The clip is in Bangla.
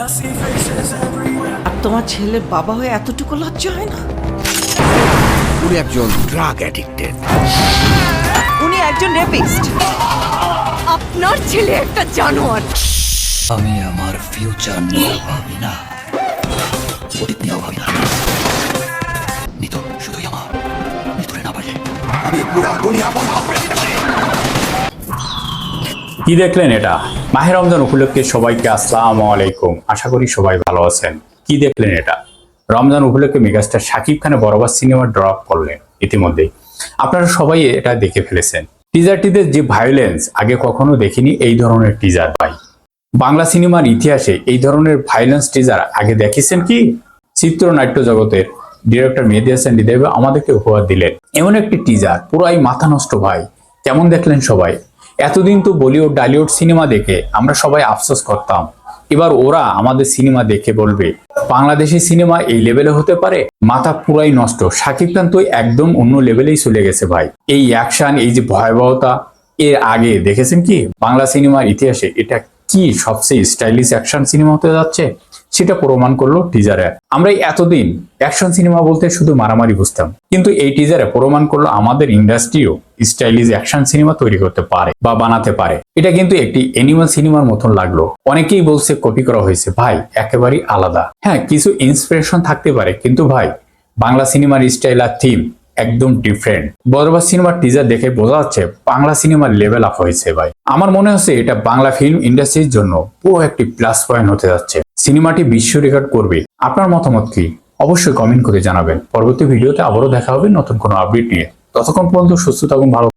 আর তোমার ছেলের বাবা হয়ে এতটুকু লজ্জা হয় না? উনি একজন ড্রাগ অ্যাডিক্টেড উনি একজন রেপিস্ট আপনার ছেলে একটা জানোয়ার। আমি আমার ফিউচার নিয়ে ভাবি না। অতীত নিয়েও ভাবি না। নিত শুধুই আমার। মৃত্যুরে না পারে। কি দেখলেন এটা? মাহের রমজান উপলক্ষে সবাইকে আসসালামু আলাইকুম। আশা করি সবাই ভালো আছেন। কি দেখলেন এটা? রমজান উপলক্ষে মেগাস্টার শাকিব খানে বরাবর সিনেমা ড্রপ করলেন ইতিমধ্যে আপনারা সবাই এটা দেখে ফেলেছেন। টিজারটিতে যে ভায়োলেন্স আগে কখনো দেখিনি এই ধরনের টিজার পাই বাংলা সিনেমার ইতিহাসে এই ধরনের ভায়োলেন্স টিজার আগে দেখেছেন কি? চিত্রনাট্য জগতের ডিরেক্টর মেহেদি হাসান হৃদয় আমাদেরকে উপহার দিলেন। এমন একটি টিজার পুরাই মাথা নষ্ট ভাই। কেমন দেখলেন সবাই? এতদিন তো বলিউড, ডালিউড সিনেমা দেখে আমরা সবাই আফসোস করতাম। এবার ওরা আমাদের সিনেমা দেখে বলবে, বাংলাদেশি সিনেমা এই লেভেলে হতে পারে? মাথা পুরাই নষ্ট। শাকিব খান তো একদম অন্য লেভেলেই চলে গেছে ভাই। এই অ্যাকশন এই যে ভয়াবহতা, এর আগে দেখেছেন কি? বাংলা সিনেমার ইতিহাসে এটা কি সবচেয়ে স্টাইলিশ অ্যাকশন সিনেমা হতে যাচ্ছে? সেটা প্রমাণ করল টিজারে আমরা এতদিন অ্যাকশন সিনেমা বলতে শুধু মারামারি বুঝতাম। কিন্তু এই টিজারে প্রমাণ করল আমাদের ইন্ডাস্ট্রিও স্টাইলিশ অ্যাকশন সিনেমা তৈরি করতে পারে বা বানাতে পারে। এটা কিন্তু একটি অ্যানিমাল সিনেমার মতন লাগল। অনেকেই বলছে কপি করা হয়েছে। ভাই, একেবারেই আলাদা। হ্যাঁ কিছু ইন্সপিরেশন থাকতে পারে। কিন্তু ভাই, বাংলা সিনেমার স্টাইল আর থিম একদম ডিফারেন্ট বরবাদ সিনেমার টিজার দেখে বোঝা যাচ্ছে বাংলা সিনেমার লেভেল আপ হয়েছে ভাই। আমার মনে হচ্ছে এটা বাংলা ফিল্ম ইন্ডাস্ট্রির জন্য পুরো একটি প্লাস পয়েন্ট হতে যাচ্ছে। সিনেমাটি বিশ্ব রেকর্ড করবে। আপনার মতামত কি? অবশ্যই কমেন্ট করে জানাবেন। পরবর্তী ভিডিওতে আবারও দেখা হবে নতুন কোনো আপডেট নিয়ে। ততক্ষণ পর্যন্ত সুস্থ থাকুন, ভালো